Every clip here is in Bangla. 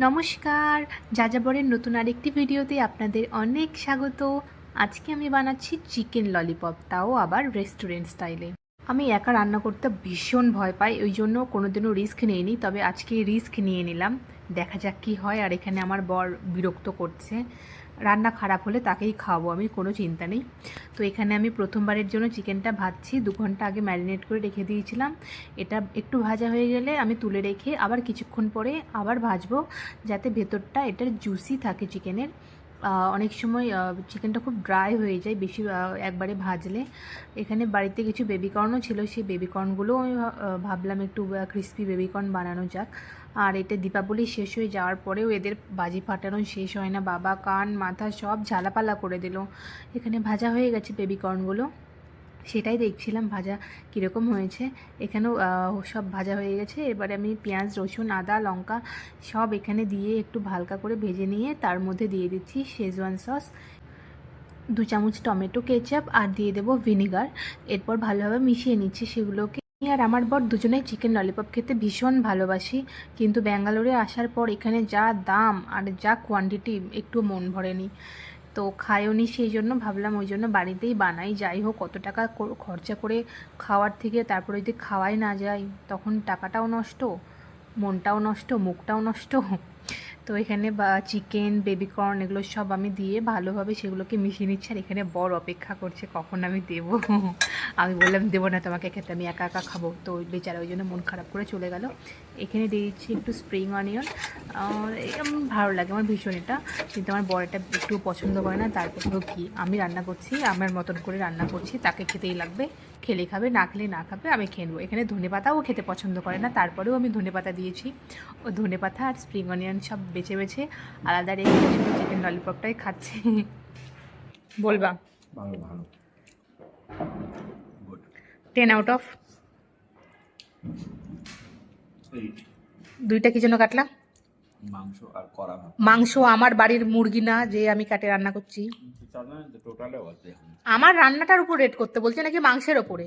নমস্কার। যাযাবরের নতুন আরেকটি ভিডিওতে আপনাদের অনেক স্বাগত। আজকে আমি বানাচ্ছি চিকেন ললিপপ, তাও আবার রেস্টুরেন্ট স্টাইলে। আমি একা রান্না করতে ভীষণ ভয় পাই, ওই জন্য কোনোদিনও রিস্ক নিইনি, তবে আজকে রিস্ক নিয়ে নিলাম। দেখা যাক কী হয়, আর এখানে আমার বর বিরক্ত করছে। রান্না খারাপ হলে তাকেই খাওয়াবো, আমি কোনো চিন্তা নেই। তো এখানে আমি প্রথমবারের জন্য চিকেনটা ভাজছি, দু ঘণ্টা আগে ম্যারিনেট করে রেখে দিয়েছিলাম। এটা একটু ভাজা হয়ে গেলে আমি তুলে রেখে আবার কিছুক্ষণ পরে আবার ভাজবো, যাতে ভেতরটা এটার জুসি থাকে চিকেনের। অনেক সময় চিকেনটা খুব ড্রাই হয়ে যায় বেশি একবারে ভাজলে। এখানে বাড়িতে কিছু বেবিকর্নও ছিল, সেই বেবিকর্নগুলোও আমি ভাবলাম একটু ক্রিস্পি বেবিকর্ন বানানো যাক। আর এটা দীপাবলি শেষ হয়ে যাওয়ার পরেও এদের বাজি ফাটানো শেষ হয় না। বাবা, কান, মাথা সব ঝালাপালা করে দিল। এখানে ভাজা হয়ে গেছে বেবিকর্নগুলো সেটাই দেখছিলাম ভাজা কীরকম হয়েছে। এখানেও সব ভাজা হয়ে গেছে। এবারে আমি পেঁয়াজ, রসুন, আদা, লঙ্কা সব এখানে দিয়ে একটু হালকা করে ভেজে নিয়ে তার মধ্যে দিয়ে দিচ্ছি শেজওয়ান সস দু চামচ টমেটো কেচাপ আর দিয়ে দেবো ভিনিগার। এরপর ভালোভাবে মিশিয়ে নিচ্ছি সেগুলোকে। আমি আর আমার বর দুজনেই চিকেন ললিপপ খেতে ভীষণ ভালোবাসি। কিন্তু ব্যাঙ্গালোরে আসার পর এখানে যা দাম আর যা কোয়ান্টিটি একটু মন ভরেনি। তো খায়ওনি সেই জন্য ভাবলাম ওই জন্য বাড়িতেই বানাই। যাই হোক, কত টাকা খরচা করে খাওয়ার থেকে তারপরে যদি খাওয়াই না যায়, তখন টাকাটাও নষ্ট, মনটাও নষ্ট, মুখটাও নষ্ট। তো এখানে বা চিকেন বেবিকর্ন এগুলো সব আমি দিয়ে ভালোভাবে সেগুলোকে মিশিয়ে নিচ্ছি। আর এখানে বর অপেক্ষা করছে, কখন আমি দেব? আমি বললাম, দেবো না তোমাকে খেতে আমি একা একা খাব। তো ওই বেচারা ওই জন্য মন খারাপ করে চলে গেল। এখানে দিয়ে দিচ্ছি একটু স্প্রিং অনিয়ন ভালো লাগে আমার ভীষণ এটা। কিন্তু আমার বর এটা একটু পছন্দ করে না, তারপর তো কি আমি রান্না করছি, আমার মতন করে রান্না করছি, তাকে খেতেই লাগবে। খেলে খাবে, না খেলে না খাবে, আমি খেয়ে নেব। এখানে ধনে পাতাও খেতে পছন্দ করে না, তারপরেও আমি ধনে পাতা দিয়েছি। ও ধনে পাতা আর স্প্রিং অনিয়ন সব বেছে বেছে আলাদা রেখে শুধু চিকেন ললিপপটাই খাচ্ছি। বলবা? ভালো। ভালো টেন আউট অফ দুইটা কি জন্য কাটলাম মাংস আর করা মাংস আমার বাড়ির মুরগি না যে আমি কাটে রান্না করছি। আমার রান্নাটার উপর রেট করতে বলছে নাকি মাংসের ওপরে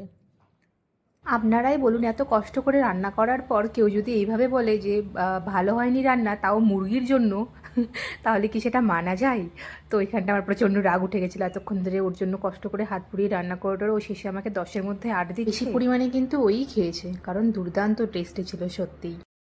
আপনারাই বলুন, এত কষ্ট করে রান্না করার পর কেউ যদি এইভাবে বলে যে ভালো হয়নি রান্না, তাও মুরগির জন্য? তাহলে কি সেটা মানা যায়? তো এখানটা আমার প্রচণ্ড রাগ উঠে গেছিল এতক্ষণ ধরে, ওর জন্য কষ্ট করে হাত পুড়িয়ে রান্না করে ও শেষে আমাকে দশের মধ্যে আট দিয়ে বেশি পরিমাণে কিন্তু ওই খেয়েছে, কারণ দুর্দান্ত টেস্টি ছিল সত্যিই।